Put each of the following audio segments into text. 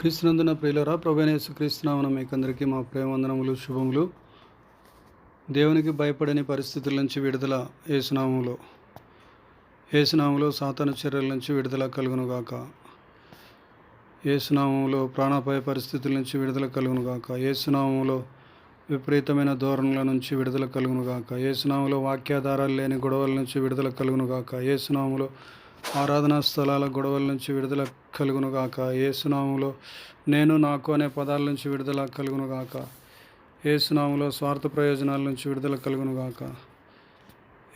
క్రీస్తునందున ప్రియులరా ప్రభనేసు క్రీస్తునామన మీకందరికీ మా ప్రేమవందనములు శుభములు. దేవునికి భయపడని పరిస్థితుల నుంచి విడుదల ఏసునామంలో ఏసునామంలో సాతాను చర్యల నుంచి విడుదల కలుగునుగాక. ఏసునామంలో ప్రాణాపాయ పరిస్థితుల నుంచి విడుదల కలుగునుగాక. ఏసునామంలో విపరీతమైన ధోరణుల నుంచి విడుదల కలుగునుగాక. ఏసునామంలో వాక్యాధారాలు లేని గొడవల నుంచి విడుదల కలుగునుగాక. ఏసునామంలో ఆరాధనా స్థలాల గొడవల నుంచి విడుదల కలుగునుగాక. ఏసునాములో నేను నాకు అనే పదాల నుంచి విడుదల కలుగునుగాక. ఏసునాములో స్వార్థ ప్రయోజనాల నుంచి విడుదల కలుగునుగాక.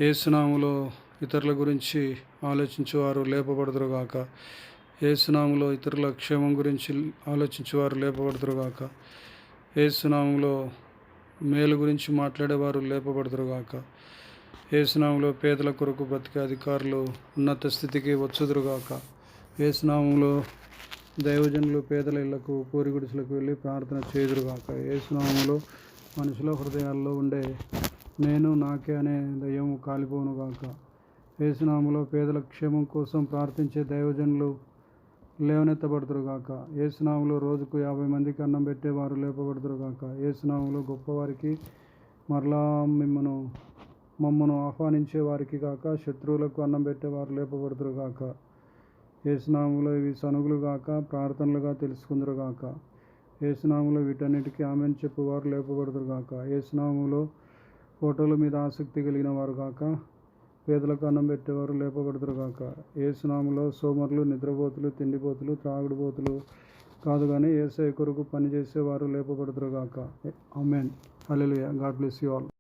ఏసునాములో ఇతరుల గురించి ఆలోచించేవారు లేపబడదురుగాక. ఏసునాములో ఇతరుల క్షేమం గురించి ఆలోచించేవారు లేపబడదురుగాక. ఏసునాములో మేలు గురించి మాట్లాడేవారు లేపబడుదురుగాక. ఏసునామంలో పేదల కొరకు బ్రతికే అధికారులు ఉన్నత స్థితికి వచ్చుదురుగాక. ఏసునామంలో దైవజనులు పేదల ఇళ్ళకు పూరి గుడిసెలకు వెళ్ళి ప్రార్థన చేదురుగాక ఏసునామంలో మనుషుల హృదయాల్లో ఉండే నేను నాకే అనే దయ్యము కాలిపోనుగాక ఏసునామంలో పేదల క్షేమం కోసం ప్రార్థించే దైవజనులు లేవనెత్తబడుతురుగాక ఏసునామంలో రోజుకు యాభై మందికి అన్నం పెట్టేవారు లేపబడుతురుగాక ఏసునామంలో గొప్పవారికి మరలా మిమ్మను మమ్మను ఆహ్వానించే వారికి కాక శత్రువులకు అన్నం పెట్టేవారు లేపబడుతురు గాక. ఏసునాములో ఇవి సనుగులు గాక ప్రార్థనలుగా తెలుసుకుందరు గాక. ఏసునాములో వీటన్నిటికీ ఆమెను చెప్పువారు లేపబడుతురు గాక. ఏసునాములో ఫోటోల మీద ఆసక్తి కలిగిన వారు గాక పేదలకు అన్నం పెట్టేవారు లేపబడుతురు గాక. ఏసునాములో సోమరులు నిద్రపోతులు తిండిపోతులు త్రాగుడుపోతులు కాదు కానీ ఏసఐ కొరకు పనిచేసేవారు లేపబడుతురు గాక. Amen hallelujah. God bless you all.